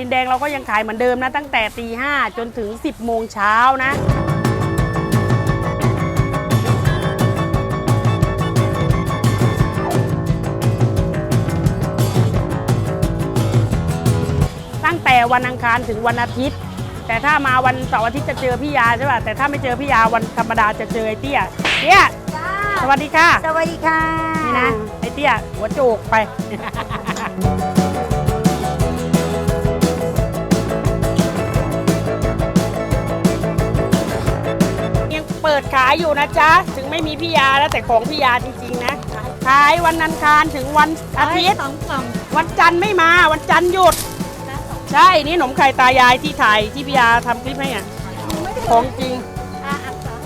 ดินแดงเราก็ยังขายเหมือนเดิมนะ ตั้งแต่ตีห้าจนถึง 10 โมงเช้านะตั้งแต่วันอังคารถึงวันอาทิตย์ แต่ถ้ามาวันเสาร์อาทิตย์จะเจอพี่ยาใช่ป่ะแต่ถ้าไม่เจอพี่ยาวันธรรมดาจะเจอไอ้เตี้ยเตี้ยจ้าสวัสดีค่ะสวัสดีค่ะนี่นะไอ้เตี้ยหัวโจกไป ปิดขายอยู่นะจ๊ะ ถึงไม่มีพี่ยาแล้วแต่ของพี่ยาจริงๆนะ ขายวันอังคารถึงวันอาทิตย์ สองกล่องวันจันทร์ไม่มา วันจันทร์หยุดใช่ นี่ขนมไข่ตายายที่ถ่ายที่พี่ยาทำคลิปให้อะของจริง อะอักษร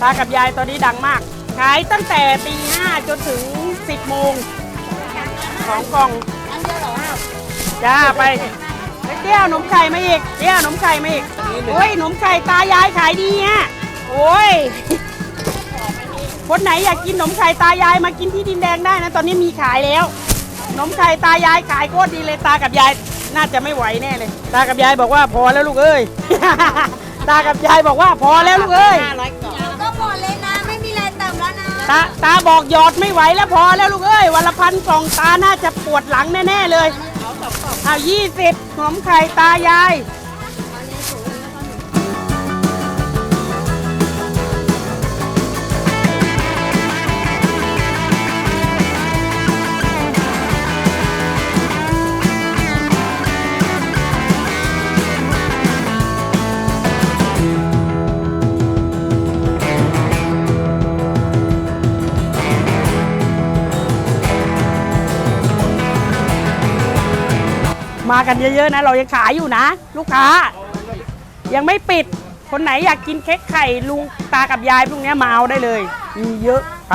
ตากับยายตอนนี้ดังมาก ขายตั้งแต่ตีห้าจนถึง10โมงสองกล่อง อันเดียวเหรอจ้าไปไปเตี้ยวหนมไข่มาอีกเตี้ยวหนมไข่มาอีกโอ้ยหนมไข่ตายายขายดีอะ โอ้ย คนไหนอยากกินหนมไข่ตายายมากินที่ดินแดงได้นะ ตอนนี้มีขายแล้วหนมไข่ตายายขายโคตรดีเลยตากับยายน่าจะไม่ไหวแน่เลย ตากับยายบอกว่าพอแล้วลูกเอ้ย ตากับยายบอกว่าพอแล้วลูกเอ้ยก็หมดเลยนะ ไม่มีอะไรเติมแล้วนะตาตาบอกหยอดไม่ไหวแล้วพอแล้วลูกเอ้ยวันละพันกล่องตาน่าจะปวดหลังแน่ๆเลย เอายี่สิบหอมไข่ตายาย มากันเยอะๆนะ เรายังขายอยู่นะ ลูกค้า ยังไม่ปิด คนไหนอยากกินเค้กไข่ลุงตากับยายพวกนี้มาเอาได้เลย มีเยอะไป